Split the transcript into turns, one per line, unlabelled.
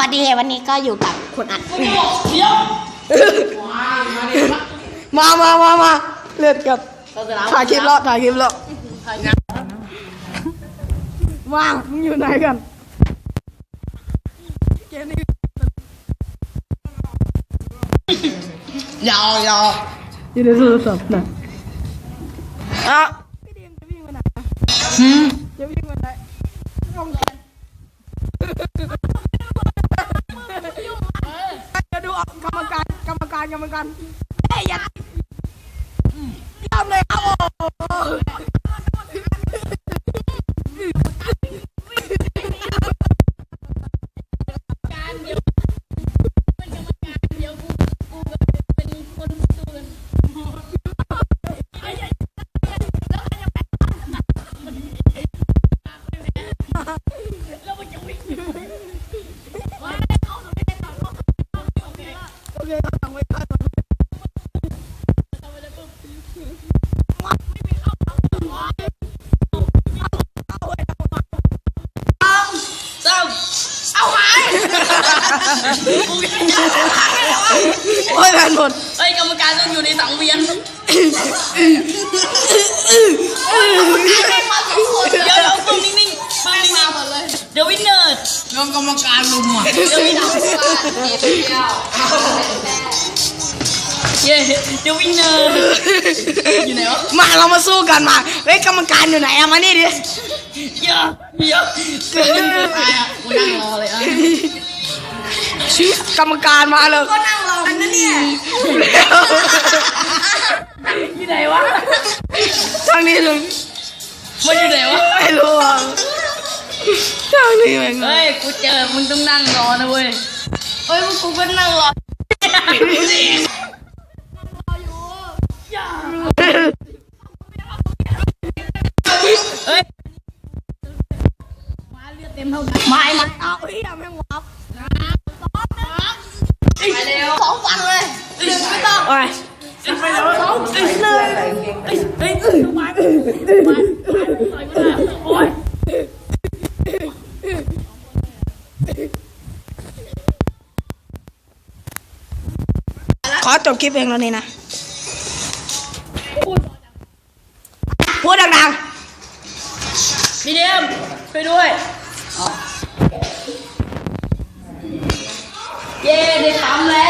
วัสดีวันนี้ก็อยู่กับคุณอัด
เดี๋ยว
มามามามาเลือดกับถ่ายคลิปแล้วถ่ายคลิปแล้วว่างมึงอยู่ไหนกันเกมนี้
ยาวยาว
อยู่ในโทรศัพท์นะอะพี่ดีมจะวิ่งไปไหนอะจะวิ่งไปไหน กรรมการกรรมการกรรมการเฮ้ยอย่าทำเลยครับโอ้โอเคครับทำไว้ครับ
เจ้
โอ้ยแผ่นหมด
เฮ้ยกรรมการต้องอยู่ในสังเวียน โดนกรรมการลุมอะเดี๋ยววินเนอร์เย้เดี๋ยววินเนอร์อยู่ไหนวะ
มาเรามาสู้กันมาเฮ้ยกรรมการอยู่ไหนอะมานี่ดิ
เยอะเยอะเกินไปอะกูนั่งรอเลยอะ
กรรมการมาเลย
ก็นั่งรออันนั้นเนี่ย
ทางนี้แม่ง
เฮ้ยกูเจอมึงต้องนั่งรอนะเว้ยเฮ้ยพวกกูก็นั่งรอเฮ้ยมาเลือดเต็มเท่ากัน
ไม่ไม่เอาเฮ้ยแม่งวับ
ไปเร็วสองฝั่งเลยหนึ่งไม่ต้อง
โอ้ย
ไปเร็วสองหนึ่งเลยเฮ้ยเฮ้ยมาโอ้ย
ขอจบคลิปเองแล้วนี่นะ พูดดัง
พี่เดียมช่วยด้วย เย้ได้ทำแล้ว